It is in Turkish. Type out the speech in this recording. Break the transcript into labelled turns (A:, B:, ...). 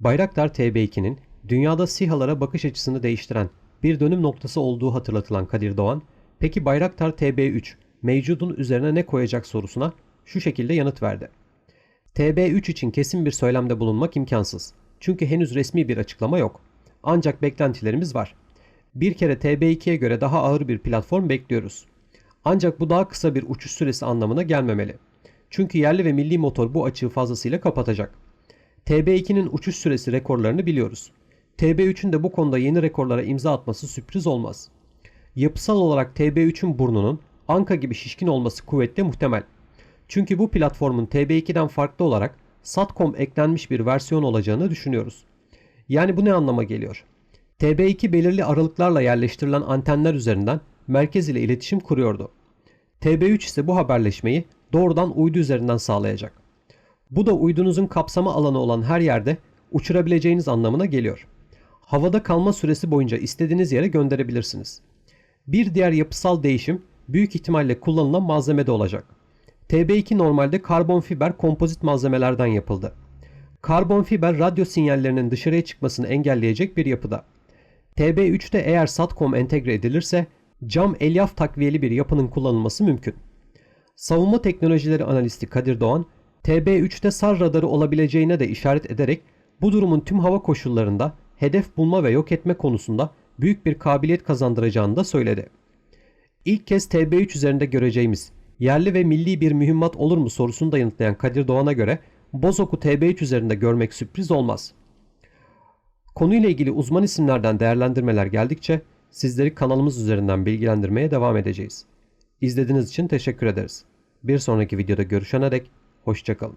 A: Bayraktar TB2'nin dünyada SİHA'lara bakış açısını değiştiren bir dönüm noktası olduğu hatırlatılan Kadir Doğan, peki Bayraktar TB3 mevcudun üzerine ne koyacak sorusuna şu şekilde yanıt verdi. TB3 için kesin bir söylemde bulunmak imkansız. Çünkü henüz resmi bir açıklama yok. Ancak beklentilerimiz var. Bir kere TB2'ye göre daha ağır bir platform bekliyoruz. Ancak bu daha kısa bir uçuş süresi anlamına gelmemeli. Çünkü yerli ve milli motor bu açığı fazlasıyla kapatacak. TB2'nin uçuş süresi rekorlarını biliyoruz. TB3'ün de bu konuda yeni rekorlara imza atması sürpriz olmaz. Yapısal olarak TB3'ün burnunun Anka gibi şişkin olması kuvvetle muhtemel. Çünkü bu platformun TB2'den farklı olarak SATCOM eklenmiş bir versiyon olacağını düşünüyoruz. Yani bu ne anlama geliyor? TB2 belirli aralıklarla yerleştirilen antenler üzerinden merkez ile iletişim kuruyordu. TB3 ise bu haberleşmeyi doğrudan uydu üzerinden sağlayacak. Bu da uydunuzun kapsama alanı olan her yerde uçurabileceğiniz anlamına geliyor. Havada kalma süresi boyunca istediğiniz yere gönderebilirsiniz. Bir diğer yapısal değişim büyük ihtimalle kullanılan malzemede olacak. TB2 normalde karbon fiber kompozit malzemelerden yapıldı. Karbon fiber radyo sinyallerinin dışarıya çıkmasını engelleyecek bir yapıda. TB3'te eğer SATCOM entegre edilirse cam elyaf takviyeli bir yapının kullanılması mümkün. Savunma teknolojileri analisti Kadir Doğan, TB3'te SAR radarı olabileceğine de işaret ederek bu durumun tüm hava koşullarında hedef bulma ve yok etme konusunda büyük bir kabiliyet kazandıracağını da söyledi. İlk kez TB3 üzerinde göreceğimiz yerli ve milli bir mühimmat olur mu sorusunu da yanıtlayan Kadir Doğan'a göre Bozok'u TB3 üzerinde görmek sürpriz olmaz. Konuyla ilgili uzman isimlerden değerlendirmeler geldikçe sizleri kanalımız üzerinden bilgilendirmeye devam edeceğiz. İzlediğiniz için teşekkür ederiz. Bir sonraki videoda görüşene dek hoşçakalın.